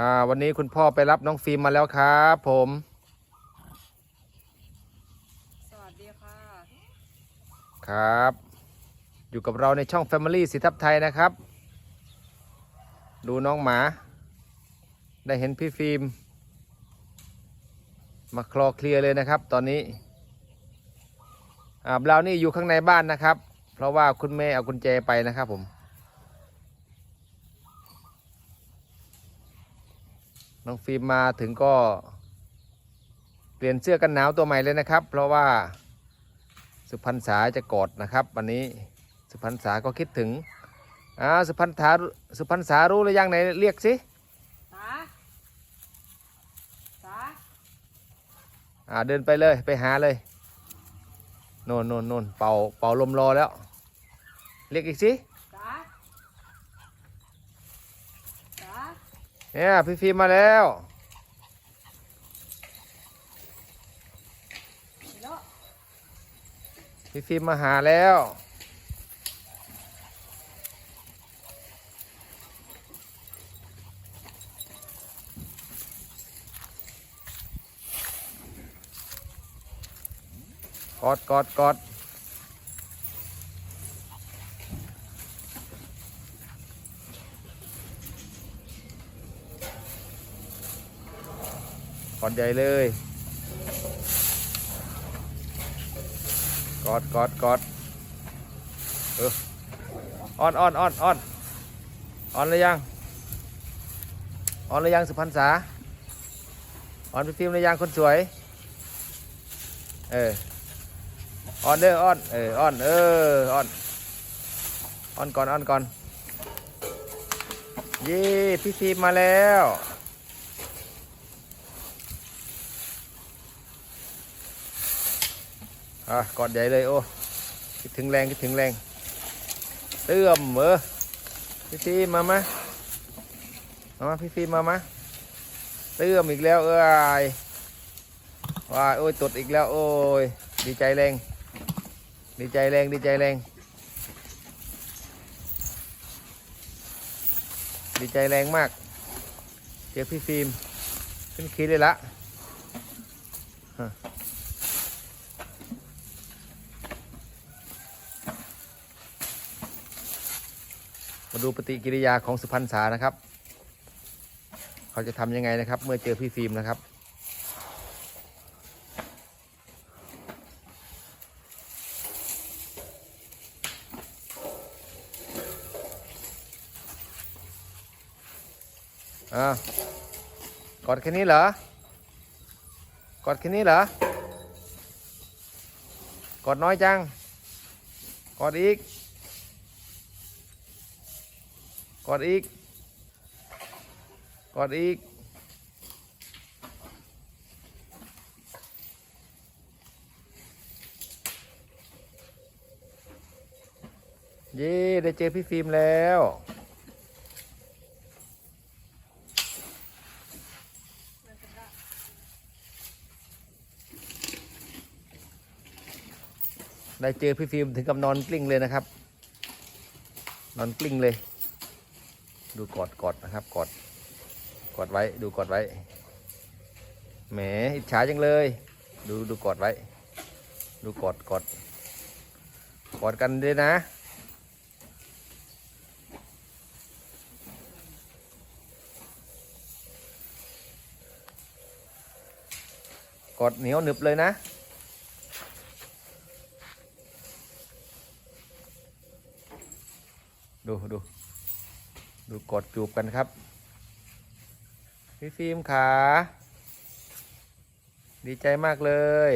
อ่าวันนี้คุณพ่อไปรับน้องฟิล์มมาแล้วครับผม สวัสดีค่ะ ครับ อยู่กับเราในช่อง Family สิทับไทยนะครับ ดูน้องหมา ได้เห็นพี่ฟิล์ม มาคลอเคลียร์เลยนะครับ ตอนนี้อ่าเรานี่อยู่ข้างในบ้านนะครับ เพราะว่าคุณแม่เอากุญแจไปนะครับผม น้องฟิล์มมาถึงก็ เปลี่ยนเสื้อกันหนาวตัวใหม่เลยนะครับ เพราะว่าสุพรรณษาจะกอดนะครับ วันนี้สุพรรณษาก็คิดถึงอ่าสุพรรณษาสุพรรณษารู้หรือยังไหนเรียกสิตาตาอ่าเดินไปเลยไปหาเลยโน่นโน่นโน่นเป่าเป่าลมรอแล้ว เรียกอีกสิ ตา ตา เนี่ยพี่ฟิล์มมาแล้ว พี่ฟิล์มมาหาแล้ว กอดกอดกอด อดใหญ่เลยกอดกอดกอดเอออ่อนอ่อนอ่อนอ่อนอ่อนหรือยังอ่อนหรือยังสุพรรณษาอ่อนพี่ฟิล์มหรือยังคนสวย เอออ่อนเด้ออ่อนเอออ่อนเอออ่อนอ่อนก่อนอ่อนก่อนเย้พี่ฟิล์มมาแล้ว อะกอดใหญ่เลยโอ้คิดถึงแรงคิดถึงแรงเตื้อมเออพี่ฟิล์มมามามามาพี่ฟิล์มมามเตื้อมอีกแล้วเอ้ยว้าโอ้ยตดอีกแล้วโอ้ยดีใจแรง ดีใจแรงดีใจแรง ดีใจแรงมาก เจอพี่ฟิล์มขึ้นคีเลยละ มาดูปฏิกิริยาของสุพรรณษานะครับ เขาจะทำยังไงนะครับ เมื่อเจอพี่ฟิล์มนะครับ อ่ากดแค่นี้เหรอกดแค่นี้เหรอกดน้อยจังกดอีก กดอีก กดอีก เย้ได้เจอพี่ฟิล์มแล้วได้เจอพี่ฟิล์มถึงกับนอนกลิ้งเลยนะครับ นอนกลิ้งเลย ดูกอดกอดนะครับกอดกอดไว้ดูกอดไว้แหมอิจฉาจังเลย ดูดูกอดไว้ ดูกอดกอดกอดกันด้วยนะกอดเหนียวหนึบเลยนะ ดูดู ดูกดจูบกันครับ พี่ฟิล์มขา ดีใจมากเลย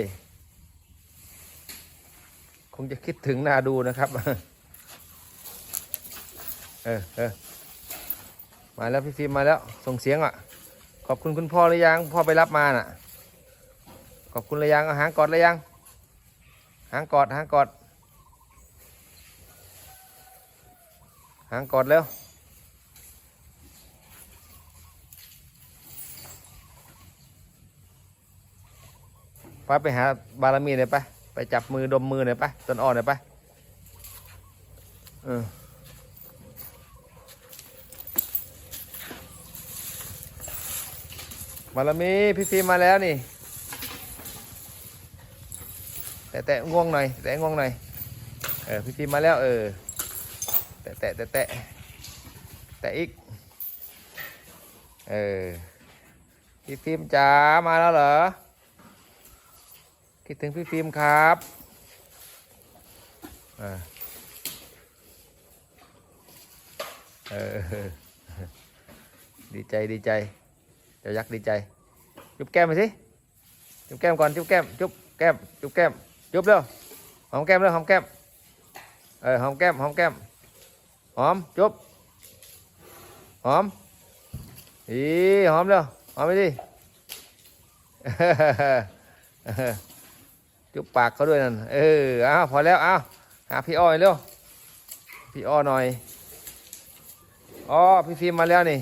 คงจะคิดถึงนาดูนะครับ เออเออมาแล้วพี่ฟิล์มมาแล้ว ส่งเสียงอะ ขอบคุณคุณพ่อหรือยัง พ่อไปรับมาน่ะ ขอบคุณหรือยังหางกอดหรือยัง หางกอดหางกอดหางกอดเร็ว ไปไปหาบารมีหน่อยไปไปจับมือดมมือหน่อยไปต้นอ่อนหน่อยไปเออมาละมีพี่ฟิล์มมาแล้วนี่ แตะแตะง่วงหน่อย แตะง่วงหน่อย เออพี่ฟิล์มมาแล้ว เออ แตะแตะแตะแตะแตะอีก เออพี่ฟิล์มจ๋ามาแล้วเหรอ คิดถึงพี่ฟิล์มครับเออดีใจดีใจเจ้ายักษ์ดีใจจุ๊บแก้มไปสิจุ๊บแก้มก่อนจุ๊บแก้มจุ๊บแก้มจุ๊บแก้มจุบเร็วหอมแก้มเร็วหอมแก้มเออหอมแก้มหอมแก้มหอมจุ๊บหอมอีหอมเร็วหอมไปดิ จุบปากเขาด้วยนั่น เออเอาพอแล้วเอาหาพี่อ้อยเร็ว พี่อ้อหน่อย อ๋อ พี่ฟิล์มมาแล้วนี่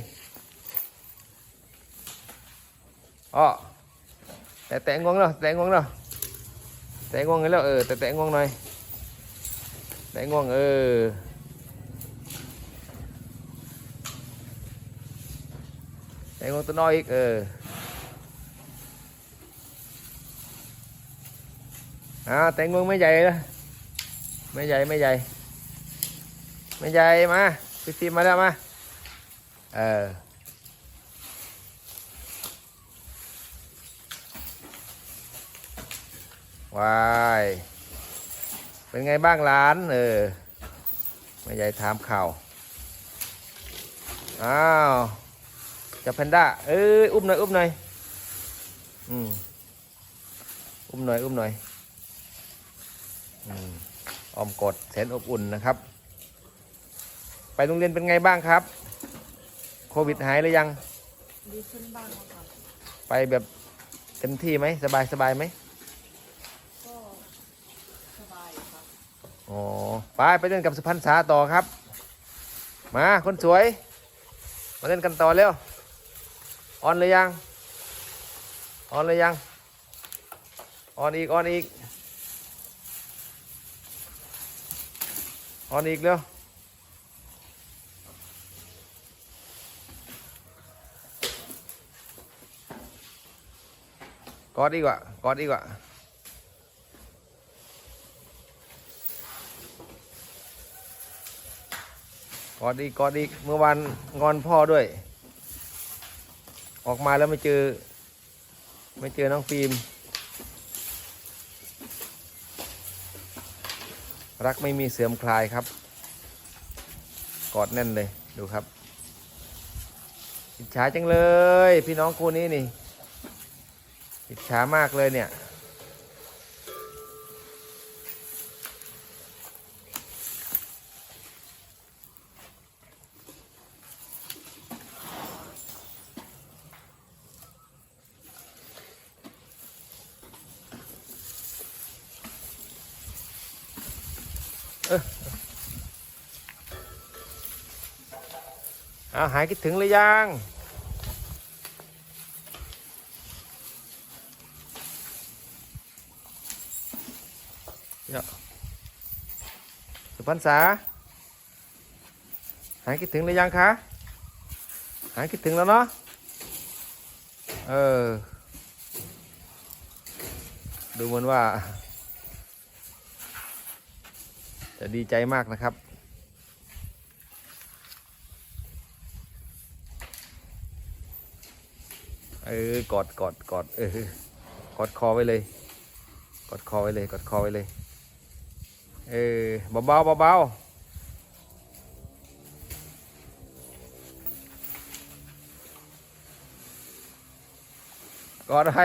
อ๋อแตะแตะงวงแล้วแตะงวงแล้วแตะงวงแล้วเออแตะแตะงวงหน่อยแตะงวงเออแตะงวงตัวน้อยอีกเออ อ่าแตะงวงไม่ใหญ่นะไม่ใหญ่ไม่ใหญ่ ไม่ใหญ่มาพี่ฟิล์มมาแล้วมาเออวายเป็นไงบ้างหลาน เออแม่ยายถามข่าวอ้าวจะแพนด้าเอ้ยอุ้มหน่อยอุ้มหน่อยอืมอุ้มหน่อยอุ้มหน่อย อืมออมกดแสนอบอุ่นนะครับ ไปโรงเรียนเป็นไงบ้างครับ โควิดหายหรือยัง ดีขึ้นบ้างแล้วค่ะไปแบบเต็มที่ไหมสบายสบายไหมก็สบายค่ะอ๋อไปไปเล่นกับสุพรรณษาต่อครับ มาคนสวย มาเล่นกันต่อเร็วออนเลยยังออนเลยยังออนอีกออนอีก ออนอีกเร็วกอดดีกว่ากอดดีกว่ากอดอีกกอดอีกเมื่อวานงอนพ่อด้วย ออกมาแล้วไม่เจอ ไม่เจอน้องฟิล์ม รักไม่มีเสื่อมคลายครับ กอดแน่นเลยดูครับอิจฉาจังเลย พี่น้องคู่นี้นี่อิจฉามากเลยเนี่ย เอาหายคิดถึงหรือยังเดี๋ยวสุพรรษาหายคิดถึงหรือยังคะหายคิดถึงแล้วเนาะเออดูเหมือนว่า จะดีใจมากนะครับ เออกอดกอดกอดเออกอดคอไว้เลย กอดคอไว้เลย กอดคอไว้เลย เออเบาๆเบาๆกอดไว้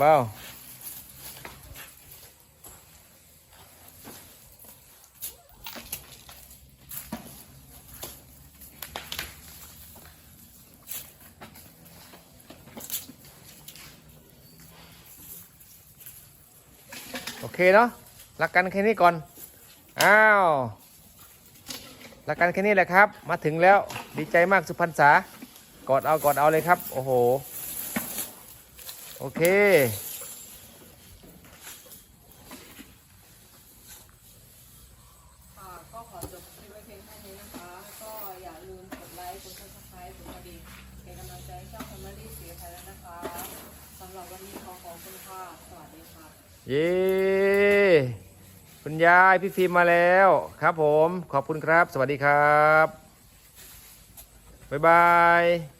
เบา โอเคเนาะหลักกันแค่นี้ก่อน อ้าวหลักกันแค่นี้แหละครับ มาถึงแล้วดีใจมากสุพรรษากอดเอากอดเอาเลยครับ โอ้โห โอเค ค่ะก็ขอจบคลิไว้เพียงแค่นี้นะคะ ก็อย่าลืมกดไลค์กดซับสไครกดกระดิ่งเป็นกังใจให้ช่องคมเมดี้เสียไทยแล้วนะคะสำหรับวันนี้ขอขอบคุณค่ะ สวัสดีค่ะ เย้ คุณยายพี่ฟิล์มมาแล้วครับผมขอบคุณครับ สวัสดีครับ บ๊ายบาย